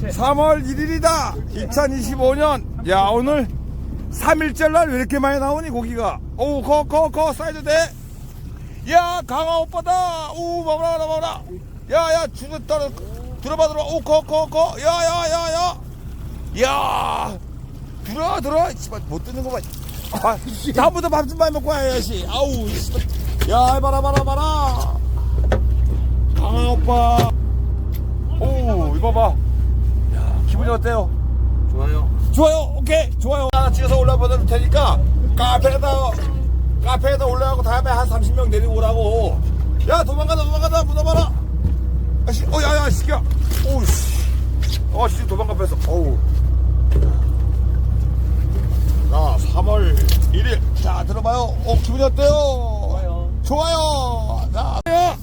뜰채. 3월 1일이다. 2025년. 야 오늘 3일절 날왜 이렇게 많이 나오니 고기가? 오우 거거거 사이즈 돼 야 강화 오빠다. 우 먹어라 먹어라. 먹어라 야 야 주저 따라 들어봐 들어봐 오거거거 야야 야 야. 야 들어 들어 씨발 못 뜨는 거 봐. 아, 다음부터 밥 좀 많이 먹고 와야지 아우 씨발. 야 봐라 봐라 봐라. 강화 오빠 오 이거 봐 야, 기분이 어때요? 좋아요. 좋아요 오케이 좋아요 하나 찍어서 올라보낼 테니까 카페에다 카페에다 올라가고 다음에 한 30명 데리고 오라고 야 도망가다 도망가다 묻어봐라 아씨 어 야야 시켜 오우 씨 어 진짜 도망가 뺐어 어우 자 3월 1일 자 들어봐요 어 기분이 어때요? 좋아요. 좋아요 자 야.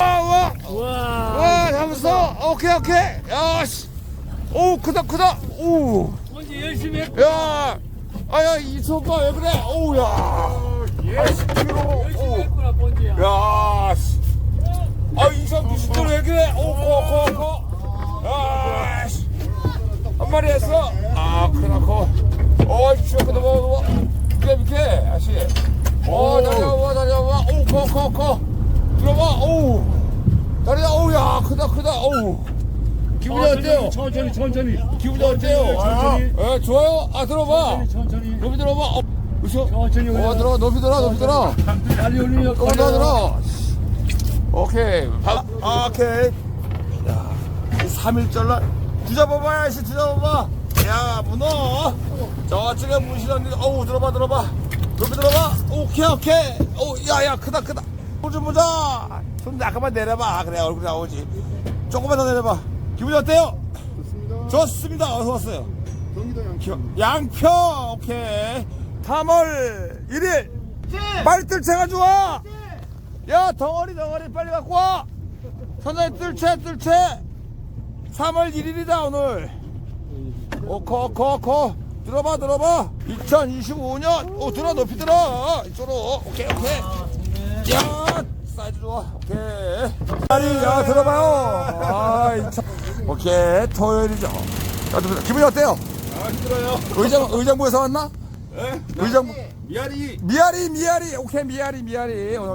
아, 와. 우와. 와, 잡았어. 오케이, 오케이. 야, 씨. 오, 크다, 크다. 오. 언제 열심히 했고. 야. 아, 야, 이소 오빠 왜 그래? 오, 야. 예, 10kg. 열심히 오. 했구나, 번지야. 야, 씨. 아, 이소 90kg 왜 그래? 오, 커, 커, 커. 아, 씨. 한 마리 했어. 아, 크다, 커. 어, 이쇼, 크다, 뭐, 뭐. 비켜, 비켜. 아씨. 어, 다리 잡아, 다리 잡아. 오, 커, 커, 커. 들어봐. 오. 다리 잡아. 오, 야, 크다, 크다. 오. 기분이 어때요? 천천히, 천천히. 기분이 어때요? 천천히. 예, 좋아요. 아, 들어봐. 천천히. 높이 들어봐. 어, 으쌰. 천천히 어, 올려. 들어, 높이 들어, 높이 들어. 달리 올리면 또 들어, 들어. 오케이. 바, 아, 오케이. 야, 3일절 날. 뒤져봐봐, 씨, 뒤져봐봐. 야, 문어. 저쪽에 문신언니, 어우, 들어봐, 들어봐. 높이 들어봐. 오케이, 오케이. 오, 야, 야, 크다, 크다. 손좀 보자. 손 약간만 내려봐. 그래, 얼굴 나오지. 조금만 더 내려봐. 기분이 어때요? 좋습니다. 좋습니다. 어서 왔어요. 경기도 양평. 양평! 오케이. 3월 1일 빨리 뜰채가 좋아! 야 덩어리 덩어리 빨리 갖고 와! 선생님 뜰채 뜰채! 3월 1일이다 오늘. 오커커커. 들어봐 들어봐. 2025년. 오 들어 높이 들어. 이쪽으로. 오케이 오케이. 야 좋아 오케이 아니 야 들어봐요 아 참. 오케이 토요일이죠 자. 기분이 어때요? 아 힘들어요. 의장 의장부에서 왔나? 네? 의장부 미아리. 미아리 미아리 오케이 미아리 미아리 오늘